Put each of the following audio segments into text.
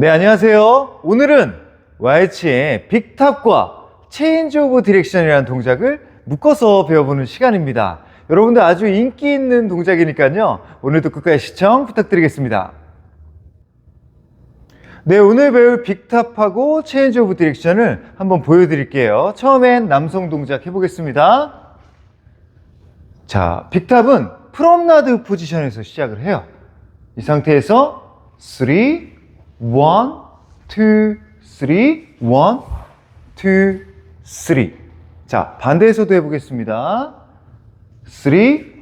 네, 안녕하세요. 오늘은 YH의 빅탑과 체인지 오브 디렉션이라는 동작을 묶어서 배워보는 시간입니다. 여러분들 아주 인기 있는 동작이니까요. 오늘도 끝까지 시청 부탁드리겠습니다. 네, 오늘 배울 빅탑하고 체인지 오브 디렉션을 한번 보여드릴게요. 처음엔 남성 동작 해보겠습니다. 자, 빅탑은 프롬나드 포지션에서 시작을 해요. 이 상태에서 3, 1, 2, 3, 1, 2, 3. 자, 반대에서도 해보겠습니다. 3, 1,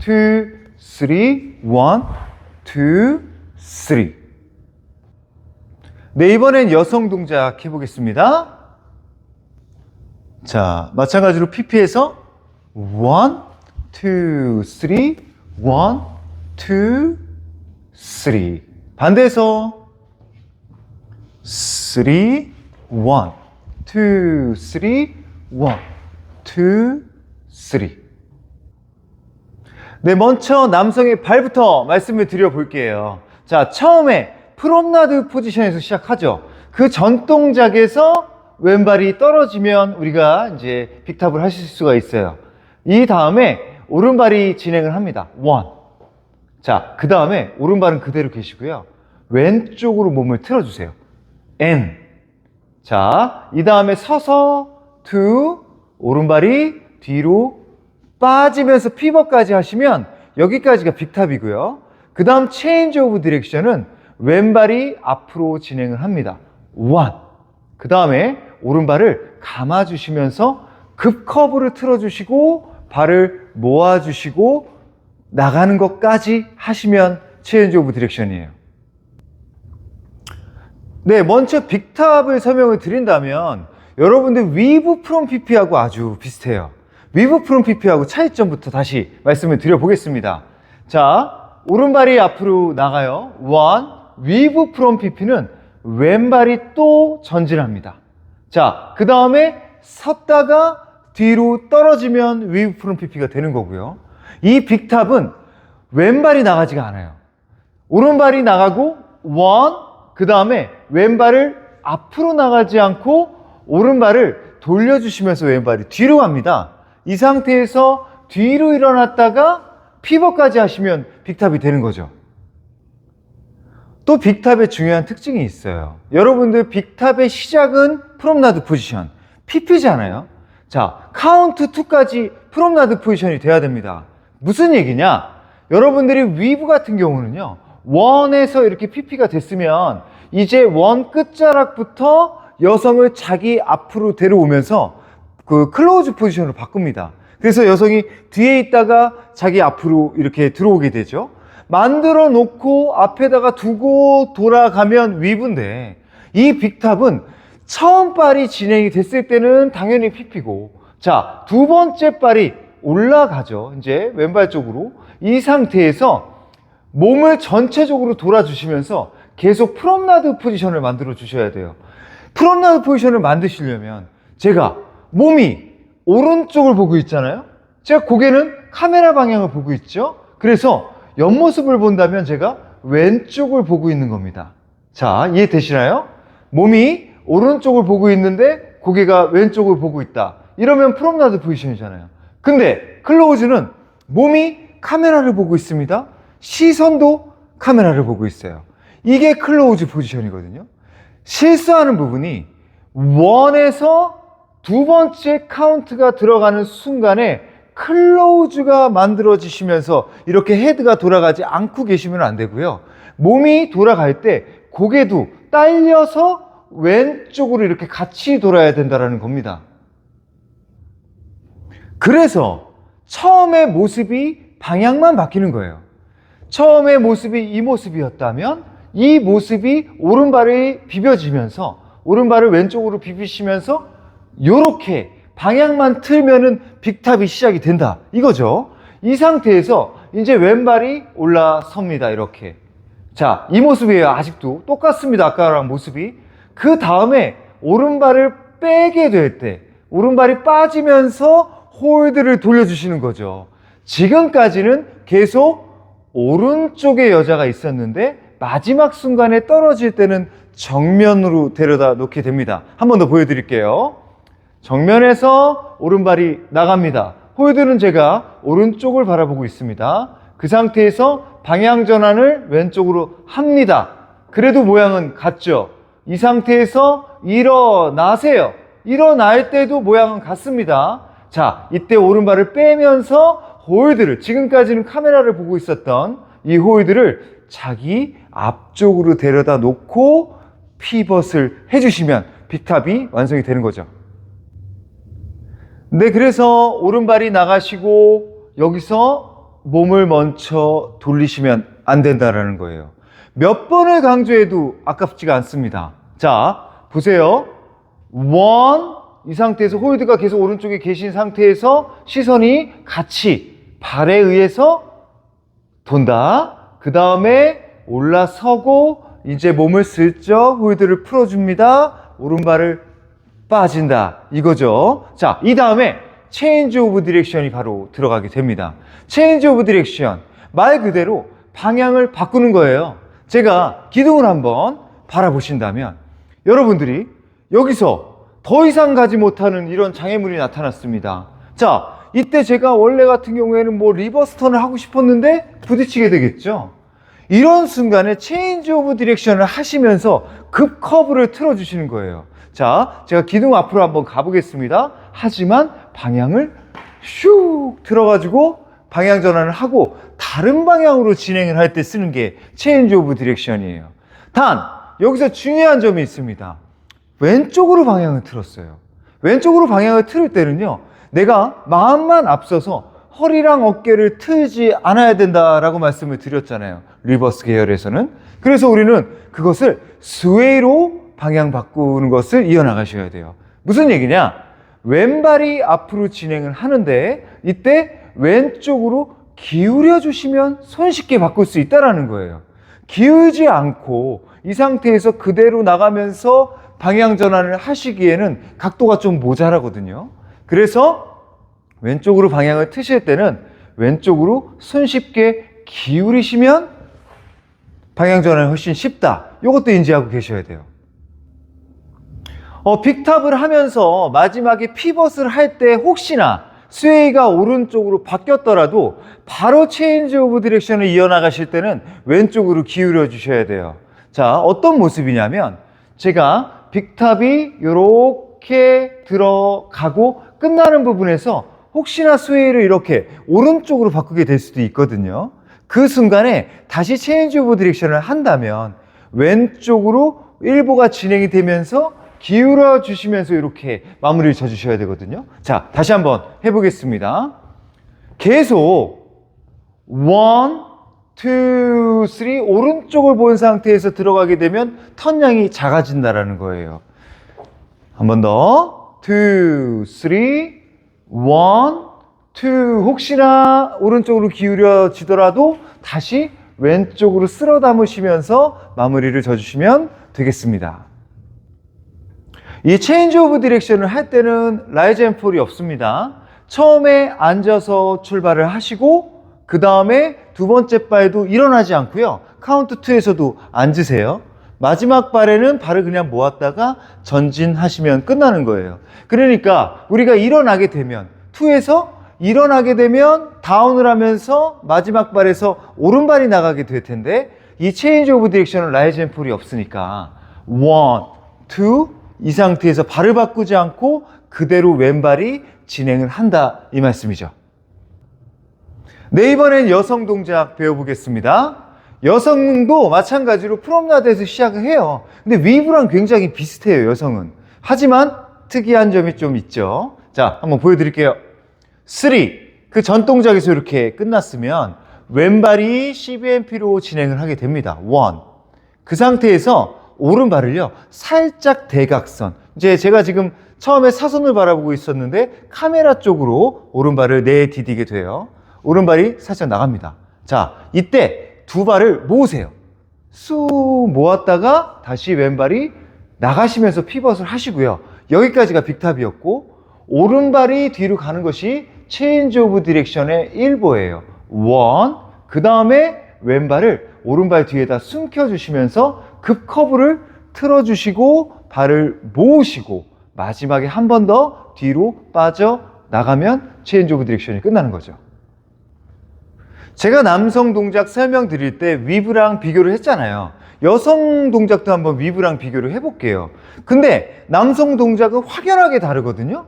2, 3, 1, 2, 3. 네, 이번엔 여성 동작 해보겠습니다. 자, 마찬가지로 PP에서 1, 2, 3, 1, 2, 3. 반대에서 3, 1, 2, 3, 1, 2, 3. 네, 먼저 남성의 발부터 말씀을 드려볼게요. 자, 처음에 프롬나드 포지션에서 시작하죠. 그 전 동작에서 왼발이 떨어지면 우리가 이제 빅탑을 하실 수가 있어요. 이 다음에 오른발이 진행을 합니다. 원. 자, 그 다음에 오른발은 그대로 계시고요. 왼쪽으로 몸을 틀어주세요. N. 자, 이 다음에 서서 two, 오른발이 뒤로 빠지면서 피벗까지 하시면 여기까지가 빅탑이고요. 그 다음 체인지 오브 디렉션은 왼발이 앞으로 진행을 합니다. one. 그 다음에 오른발을 감아주시면서 급 커브를 틀어주시고 발을 모아주시고 나가는 것까지 하시면 체인지 오브 디렉션이에요. 네, 먼저 빅탑을 설명을 드린다면 여러분들 위브 프롬 PP하고 아주 비슷해요. 위브 프롬 PP하고 차이점부터 다시 말씀을 드려보겠습니다. 자, 오른발이 앞으로 나가요. 원, 위브 프롬 PP는 왼발이 또 전진합니다. 자, 그 다음에 섰다가 뒤로 떨어지면 위브 프롬 PP가 되는 거고요. 이 빅탑은 왼발이 나가지가 않아요. 오른발이 나가고 원, 그 다음에 왼발을 앞으로 나가지 않고 오른발을 돌려주시면서 왼발이 뒤로 갑니다. 이 상태에서 뒤로 일어났다가 피벗까지 하시면 빅탑이 되는 거죠. 또 빅탑의 중요한 특징이 있어요. 여러분들 빅탑의 시작은 프롬나드 포지션, PP잖아요. 자, 카운트 2까지 프롬나드 포지션이 돼야 됩니다. 무슨 얘기냐? 여러분들이 위브 같은 경우는요, 원에서 이렇게 PP가 됐으면 이제 원 끝자락부터 여성을 자기 앞으로 데려오면서 그 클로즈 포지션으로 바꿉니다. 그래서 여성이 뒤에 있다가 자기 앞으로 이렇게 들어오게 되죠. 만들어 놓고 앞에다가 두고 돌아가면 위브인데 이 빅탑은 처음 발이 진행이 됐을 때는 당연히 PP고 자, 두 번째 발이 올라가죠. 이제 왼발 쪽으로 이 상태에서 몸을 전체적으로 돌아주시면서 계속 프롬나드 포지션을 만들어 주셔야 돼요. 프롬나드 포지션을 만드시려면 제가 몸이 오른쪽을 보고 있잖아요. 제가 고개는 카메라 방향을 보고 있죠. 그래서 옆모습을 본다면 제가 왼쪽을 보고 있는 겁니다. 자, 이해되시나요? 몸이 오른쪽을 보고 있는데 고개가 왼쪽을 보고 있다. 이러면 프롬나드 포지션이잖아요. 근데 클로우즈는 몸이 카메라를 보고 있습니다. 시선도 카메라를 보고 있어요. 이게 클로우즈 포지션이거든요. 실수하는 부분이 원에서 두 번째 카운트가 들어가는 순간에 클로우즈가 만들어지시면서 이렇게 헤드가 돌아가지 않고 계시면 안 되고요. 몸이 돌아갈 때 고개도 딸려서 왼쪽으로 이렇게 같이 돌아야 된다는 겁니다. 그래서 처음에 모습이 방향만 바뀌는 거예요. 처음에 모습이 이 모습이었다면 이 모습이 오른발이 비벼지면서 오른발을 왼쪽으로 비비시면서 이렇게 방향만 틀면은 빅탑이 시작이 된다. 이거죠. 이 상태에서 이제 왼발이 올라섭니다. 이렇게. 자, 이 모습이에요. 아직도 똑같습니다. 아까랑 모습이. 그 다음에 오른발을 빼게 될 때, 오른발이 빠지면서 홀드를 돌려주시는 거죠. 지금까지는 계속 오른쪽에 여자가 있었는데 마지막 순간에 떨어질 때는 정면으로 데려다 놓게 됩니다. 한 번 더 보여드릴게요. 정면에서 오른발이 나갑니다. 홀드는 제가 오른쪽을 바라보고 있습니다. 그 상태에서 방향 전환을 왼쪽으로 합니다. 그래도 모양은 같죠? 이 상태에서 일어나세요. 일어날 때도 모양은 같습니다. 자, 이때 오른발을 빼면서 홀드를, 지금까지는 카메라를 보고 있었던 이 홀드를 자기 앞쪽으로 데려다 놓고 피벗을 해주시면 빅탑이 완성이 되는 거죠. 네, 그래서 오른발이 나가시고 여기서 몸을 먼저 돌리시면 안 된다라는 거예요. 몇 번을 강조해도 아깝지가 않습니다. 자, 보세요. 원, 이 상태에서 홀드가 계속 오른쪽에 계신 상태에서 시선이 같이 발에 의해서 돈다. 그 다음에 올라서고 이제 몸을 슬쩍 홀드를 풀어줍니다. 오른발을 빠진다. 이거죠. 자, 이 다음에 체인지 오브 디렉션이 바로 들어가게 됩니다. 체인지 오브 디렉션. 말 그대로 방향을 바꾸는 거예요. 제가 기둥을 한번 바라보신다면 여러분들이 여기서 더 이상 가지 못하는 이런 장애물이 나타났습니다. 자, 이때 제가 원래 같은 경우에는 뭐 리버스 턴을 하고 싶었는데 부딪히게 되겠죠. 이런 순간에 체인지 오브 디렉션을 하시면서 급 커브를 틀어 주시는 거예요. 자, 제가 기둥 앞으로 한번 가보겠습니다. 하지만 방향을 슉 들어가지고 방향 전환을 하고 다른 방향으로 진행을 할 때 쓰는 게 체인지 오브 디렉션이에요. 단, 여기서 중요한 점이 있습니다. 왼쪽으로 방향을 틀었어요. 왼쪽으로 방향을 틀을 때는요, 내가 마음만 앞서서 허리랑 어깨를 틀지 않아야 된다라고 말씀을 드렸잖아요. 리버스 계열에서는. 그래서 우리는 그것을 스웨이로 방향 바꾸는 것을 이어나가셔야 돼요. 무슨 얘기냐? 왼발이 앞으로 진행을 하는데 이때 왼쪽으로 기울여 주시면 손쉽게 바꿀 수 있다라는 거예요. 기울지 않고 이 상태에서 그대로 나가면서 방향 전환을 하시기에는 각도가 좀 모자라거든요. 그래서 왼쪽으로 방향을 트실 때는 왼쪽으로 손쉽게 기울이시면 방향 전환이 훨씬 쉽다. 이것도 인지하고 계셔야 돼요. 어, 빅탑을 하면서 마지막에 피벗을 할 때 혹시나 스웨이가 오른쪽으로 바뀌었더라도 바로 체인지 오브 디렉션을 이어나가실 때는 왼쪽으로 기울여 주셔야 돼요. 자, 어떤 모습이냐면 제가 빅탑이 이렇게 들어가고 끝나는 부분에서 혹시나 스웨이를 이렇게 오른쪽으로 바꾸게 될 수도 있거든요. 그 순간에 다시 체인지 오브 디렉션을 한다면 왼쪽으로 일보가 진행이 되면서 기울여 주시면서 이렇게 마무리를 쳐 주셔야 되거든요. 자, 다시 한번 해보겠습니다. 계속 원, 투, 쓰리 오른쪽을 본 상태에서 들어가게 되면 턴량이 작아진다라는 거예요. 한 번 더. 투, 쓰리, 원, 투. 혹시나 오른쪽으로 기울여지더라도 다시 왼쪽으로 쓸어 담으시면서 마무리를 져주시면 되겠습니다. 이 체인지 오브 디렉션을 할 때는 라이즈 앤 폴이 없습니다. 처음에 앉아서 출발을 하시고 그 다음에 두 번째 발도 일어나지 않고요. 카운트 2에서도 앉으세요. 마지막 발에는 발을 그냥 모았다가 전진하시면 끝나는 거예요. 그러니까 우리가 일어나게 되면 2에서 일어나게 되면 다운을 하면서 마지막 발에서 오른발이 나가게 될 텐데 이 체인지 오브 디렉션은 라이즈 앤 폴이 없으니까 1, 2, 이 상태에서 발을 바꾸지 않고 그대로 왼발이 진행을 한다 이 말씀이죠. 네, 이번엔 여성 동작 배워보겠습니다. 여성도 마찬가지로 프롬나드에서 시작을 해요. 근데 위브랑 굉장히 비슷해요, 여성은. 하지만 특이한 점이 좀 있죠. 자, 한번 보여드릴게요. 3. 그 전 동작에서 이렇게 끝났으면 왼발이 CBMP로 진행을 하게 됩니다. 1. 그 상태에서 오른발을요, 살짝 대각선. 이제 제가 지금 처음에 사선을 바라보고 있었는데 카메라 쪽으로 오른발을 내디디게 돼요. 오른발이 살짝 나갑니다. 자, 이때 두 발을 모으세요. 쑥 모았다가 다시 왼발이 나가시면서 피벗을 하시고요. 여기까지가 빅탑이었고, 오른발이 뒤로 가는 것이 체인지 오브 디렉션의 일보예요. 원, 그 다음에 왼발을 오른발 뒤에다 숨겨주시면서 급 커브를 틀어주시고 발을 모으시고 마지막에 한 번 더 뒤로 빠져 나가면 체인지 오브 디렉션이 끝나는 거죠. 제가 남성 동작 설명드릴 때 위브랑 비교를 했잖아요. 여성 동작도 한번 위브랑 비교를 해볼게요. 근데 남성 동작은 확연하게 다르거든요.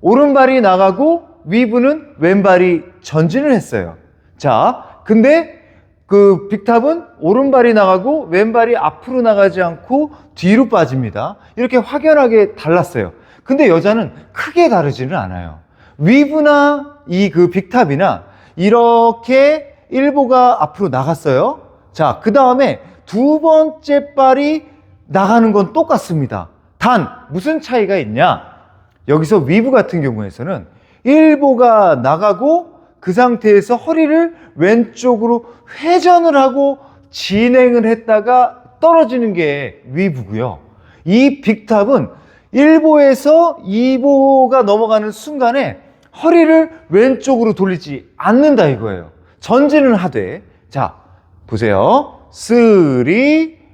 오른발이 나가고 위브는 왼발이 전진을 했어요. 자, 근데 그 빅탑은 오른발이 나가고 왼발이 앞으로 나가지 않고 뒤로 빠집니다. 이렇게 확연하게 달랐어요. 근데 여자는 크게 다르지는 않아요. 위브나 이 그 빅탑이나 이렇게 일보가 앞으로 나갔어요. 자, 그 다음에 두 번째 발이 나가는 건 똑같습니다. 단, 무슨 차이가 있냐? 여기서 위브 같은 경우에서는 일보가 나가고 그 상태에서 허리를 왼쪽으로 회전을 하고 진행을 했다가 떨어지는 게 위브고요. 이 빅탑은 1보에서 2보가 넘어가는 순간에 허리를 왼쪽으로 돌리지 않는다 이거예요. 전진은 하되 자 보세요. 3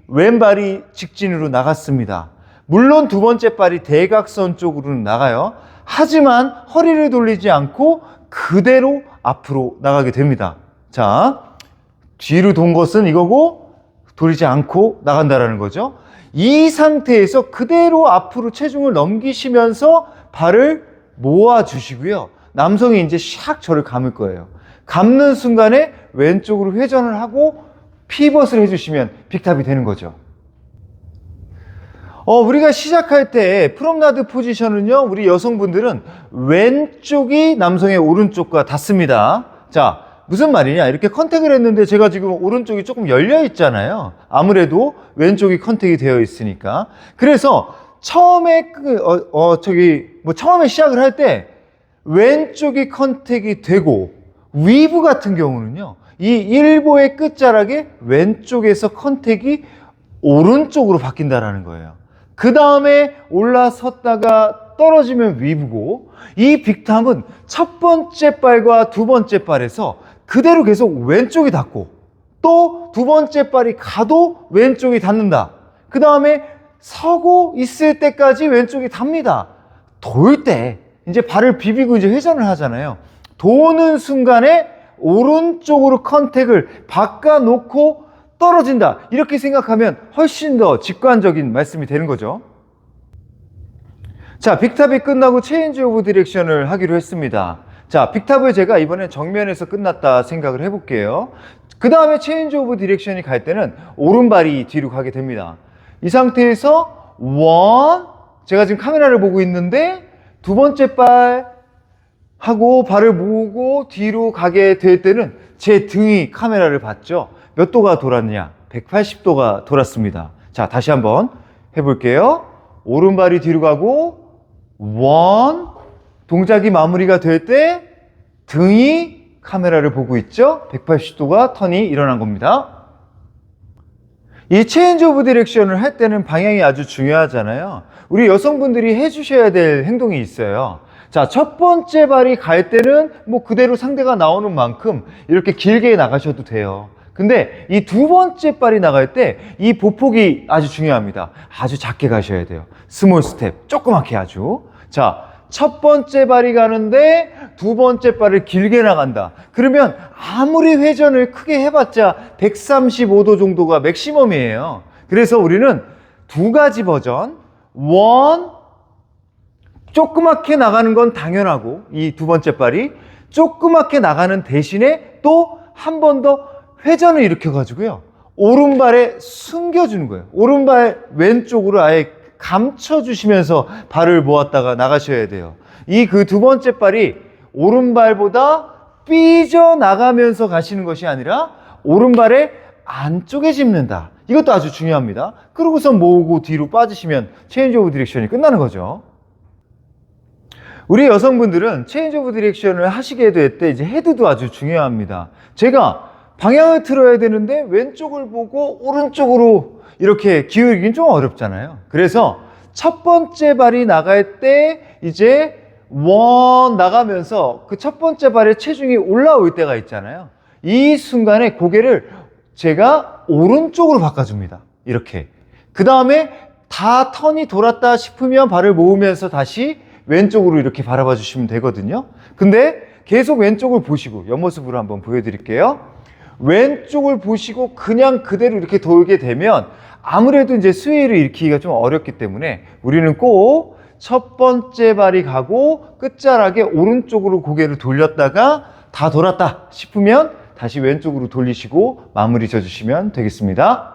왼발이 직진으로 나갔습니다. 물론 두 번째 발이 대각선 쪽으로는 나가요. 하지만 허리를 돌리지 않고 그대로 앞으로 나가게 됩니다. 자, 뒤로 돈 것은 이거고 돌리지 않고 나간다라는 거죠. 이 상태에서 그대로 앞으로 체중을 넘기시면서 발을 모아 주시고요. 남성이 이제 샥 저를 감을 거예요. 감는 순간에 왼쪽으로 회전을 하고 피벗을 해주시면 빅탑이 되는 거죠. 어, 우리가 시작할 때 프롬나드 포지션은요, 우리 여성분들은 왼쪽이 남성의 오른쪽과 닿습니다. 자, 무슨 말이냐? 이렇게 컨택을 했는데 제가 지금 오른쪽이 조금 열려 있잖아요. 아무래도 왼쪽이 컨택이 되어 있으니까. 그래서 처음에 그, 어, 어, 저기, 뭐 처음에 시작을 할 때 왼쪽이 컨택이 되고 위브 같은 경우는요, 이 일보의 끝자락에 왼쪽에서 컨택이 오른쪽으로 바뀐다라는 거예요. 그 다음에 올라섰다가 떨어지면 위브고 이 빅탐은 첫 번째 발과 두 번째 발에서 그대로 계속 왼쪽이 닿고 또 두 번째 발이 가도 왼쪽이 닿는다. 그 다음에 서고 있을 때까지 왼쪽이 닿습니다. 돌 때 이제 발을 비비고 이제 회전을 하잖아요. 도는 순간에 오른쪽으로 컨택을 바꿔놓고 떨어진다. 이렇게 생각하면 훨씬 더 직관적인 말씀이 되는 거죠. 자, 빅탑이 끝나고 체인지 오브 디렉션을 하기로 했습니다. 자, 빅탑을 제가 이번에 정면에서 끝났다 생각을 해볼게요. 그 다음에 체인지 오브 디렉션이 갈 때는 오른발이 뒤로 가게 됩니다. 이 상태에서 원, 제가 지금 카메라를 보고 있는데 두 번째 발 하고 발을 모으고 뒤로 가게 될 때는 제 등이 카메라를 봤죠. 몇 도가 돌았냐? 180도가 돌았습니다. 자, 다시 한번 해볼게요. 오른발이 뒤로 가고, 원, 동작이 마무리가 될 때 등이 카메라를 보고 있죠? 180도가 턴이 일어난 겁니다. 이 체인지 오브 디렉션을 할 때는 방향이 아주 중요하잖아요. 우리 여성분들이 해주셔야 될 행동이 있어요. 자, 첫 번째 발이 갈 때는 뭐 그대로 상대가 나오는 만큼 이렇게 길게 나가셔도 돼요. 근데 이 두 번째 발이 나갈 때 이 보폭이 아주 중요합니다. 아주 작게 가셔야 돼요. 스몰 스텝, 조그맣게 아주. 자, 첫 번째 발이 가는데 두 번째 발을 길게 나간다. 그러면 아무리 회전을 크게 해봤자 135도 정도가 맥시멈이에요. 그래서 우리는 두 가지 버전, 원, 조그맣게 나가는 건 당연하고 이 두 번째 발이 조그맣게 나가는 대신에 또 한 번 더 회전을 일으켜 가지고요. 오른발에 숨겨주는 거예요. 오른발 왼쪽으로 아예 감춰주시면서 발을 모았다가 나가셔야 돼요. 이 그 두 번째 발이 오른발보다 삐져 나가면서 가시는 것이 아니라 오른발의 안쪽에 짚는다. 이것도 아주 중요합니다. 그러고서 모으고 뒤로 빠지시면 체인지 오브 디렉션이 끝나는 거죠. 우리 여성분들은 체인지 오브 디렉션을 하시게 될 때 이제 헤드도 아주 중요합니다. 제가 방향을 틀어야 되는데 왼쪽을 보고 오른쪽으로 이렇게 기울이긴 좀 어렵잖아요. 그래서 첫 번째 발이 나갈 때 이제 원 나가면서 그 첫 번째 발의 체중이 올라올 때가 있잖아요. 이 순간에 고개를 제가 오른쪽으로 바꿔줍니다. 이렇게. 그 다음에 다 턴이 돌았다 싶으면 발을 모으면서 다시 왼쪽으로 이렇게 바라봐 주시면 되거든요. 근데 계속 왼쪽을 보시고 옆모습으로 한번 보여드릴게요. 왼쪽을 보시고 그냥 그대로 이렇게 돌게 되면 아무래도 이제 스웨이를 일으키기가 좀 어렵기 때문에 우리는 꼭 첫 번째 발이 가고 끝자락에 오른쪽으로 고개를 돌렸다가 다 돌았다 싶으면 다시 왼쪽으로 돌리시고 마무리 져주시면 되겠습니다.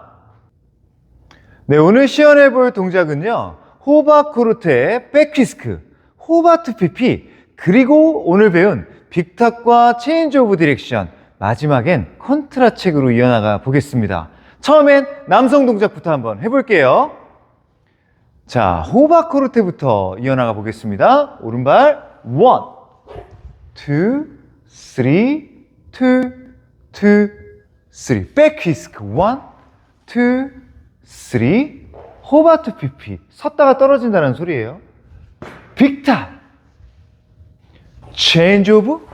네, 오늘 시연해 볼 동작은요. 호바코르트의 백피스크, 호바트 피피, 그리고 오늘 배운 빅탑과 체인지 오브 디렉션, 마지막엔 컨트라 책으로 이어나가 보겠습니다. 처음엔 남성 동작부터 한번 해볼게요. 자, 호바코르테부터 이어나가 보겠습니다. 오른발, 원, 투, 쓰리, 투, 투, 쓰리. 백퀴스크, 원, 투, 쓰리. 호바트 피피. 섰다가 떨어진다는 소리예요. 빅탑. 체인지 오브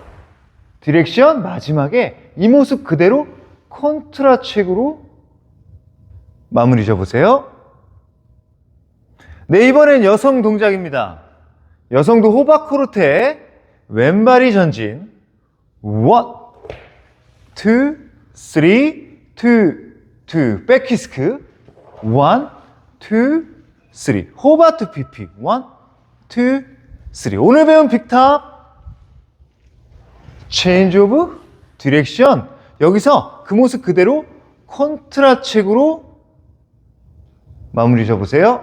디렉션 마지막에 이 모습 그대로 컨트라 책으로 마무리 져보세요. 네, 이번엔 여성 동작입니다. 여성도 호바코르테 왼발이 전진. 원, 투, 쓰리, 투, 투. 백키스크. 원, 투, 쓰리. 호바트 피피. 원, 투, 쓰리. 오늘 배운 빅탑. 체인지 오브 디렉션. 여기서 그 모습 그대로 컨트라 책으로 마무리 져보세요.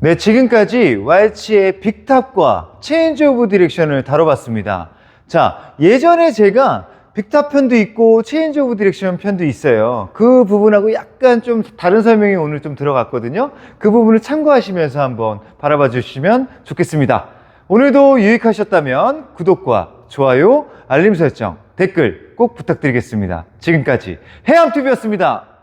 네, 지금까지 왈츠의 빅탑과 체인지 오브 디렉션을 다뤄봤습니다. 자, 예전에 제가 빅탑 편도 있고 체인지 오브 디렉션 편도 있어요. 그 부분하고 약간 좀 다른 설명이 오늘 좀 들어갔거든요. 그 부분을 참고하시면서 한번 바라봐 주시면 좋겠습니다. 오늘도 유익하셨다면 구독과 좋아요, 알림 설정, 댓글 꼭 부탁드리겠습니다. 지금까지 해암TV였습니다.